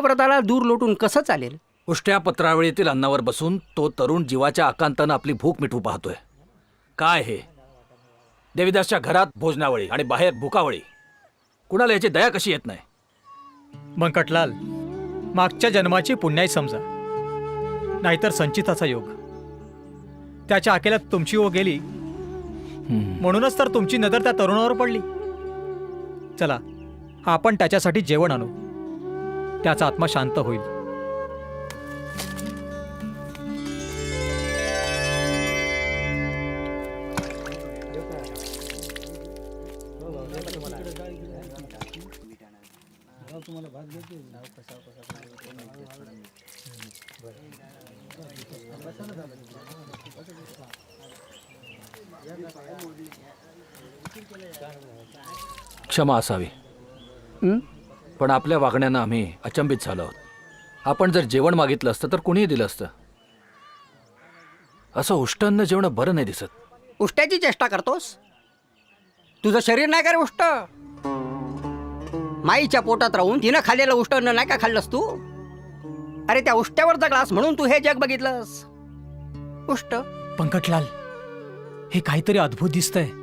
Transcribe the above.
व्रताला दूर लोटून कसं चालेल? उष्ट्या पत्रावळीतील अन्नावर बसून तो तरुण जीवाच्या आकांतानं आपली भूक मिटवू पाहतोय. काय हे? देवीदासच्या घरात भोजनावळी आणि बाहेर भुकावळी. कुणाला याची दया कशी येत नाही? मंकटलाल मागच्या जन्माची पुण्याई समजा. नाहीतर संचिताचा योग. त्याच्या अकेल्यात तुमची ओघ गेली. म्हणूनच तर तुमची नजर त्या तरुणावर पडली. चला आपण त्याच्यासाठी जेवण आणू. त्याचा आत्मा शांत होईल क्षमा असावी? पण आपल्या वागण्यानं आम्ही अचंबित झालो आहोत. आपण जर जेवण मागितलं असतं तर कुणीही दिलं असतं. असं उष्टान्न जेवण बरं नाही दिसत. उष्ट्याची चेष्टा करतोस? तुझं शरीर नाही का रे उष्ट? माईच्या पोटात राहून तिनं खाल्लेलं उष्ट अन्न नाही का खाल्लंस तू? अरे त्या उष्ट्यावर जगलास म्हणून तू हे जग बघितलंस. उष्ट. पंकटलाल हे काहीतरी अद्भुत दिसतंय.